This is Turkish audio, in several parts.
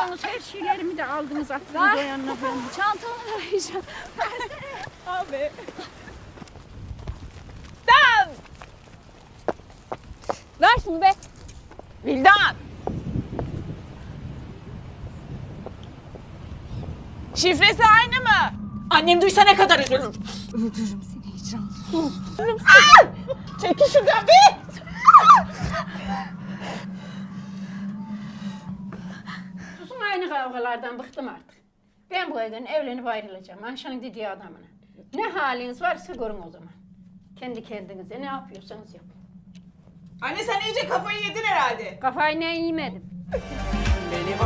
alıyorsunuz her şeylerimi de aldınız attınız o yanına. Çantamı arayacağım. Abi. Dan! Ver şunu be. Vildan! Şifresi aynı mı? Annem duysa ne kadar üzülür. Öldürürüm seni Hicran. Çekil şuradan be! Aynı kavgalardan bıktım artık. Ben bu evden evlenip ayrılacağım. Ayşe'nin dediği adamına. Ne haliniz varsa görün o zaman. Kendi kendinize ne yapıyorsanız yapın. Anne sen iyice kafayı yedin herhalde. Kafayı ne yemedim. Beni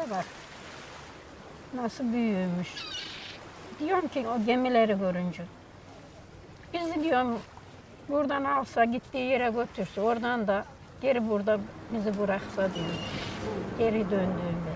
Şu gemiye bak. Nasıl büyümüş. Diyorum ki o gemileri görünce. Bizi diyorum buradan alsa gittiği yere götürse oradan da geri burada bizi bıraksa diyorum. Geri döndüğümde.